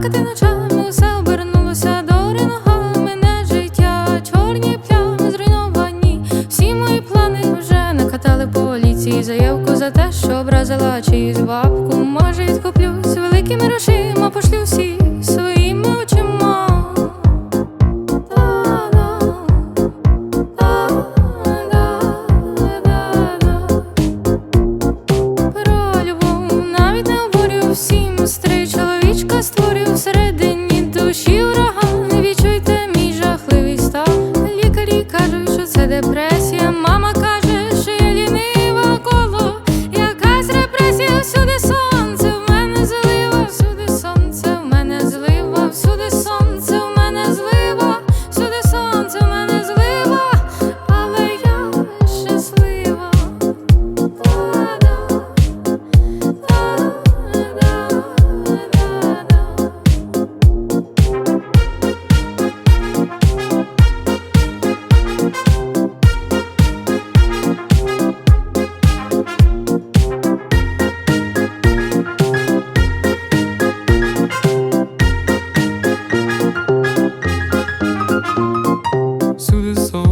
плакати ночами, все обернулося до нога мене життя, чорні плями зруйновані. Всі мої плани вже накатали поліції. Заявку за те, що образила чиюсь бабку. Може, відкуплюсь великими грошима пошлю всіх.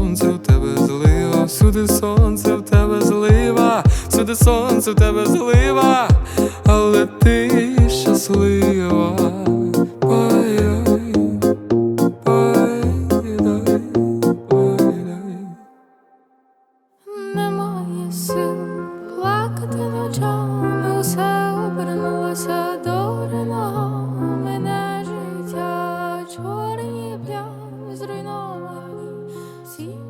сонце, в тебе злива, всюди сонце, в тебе злива, всюди сонце, в тебе злива, але ти щаслива. Немає сил плакати ночами, усе обернулося до реного мене життя чорне. see?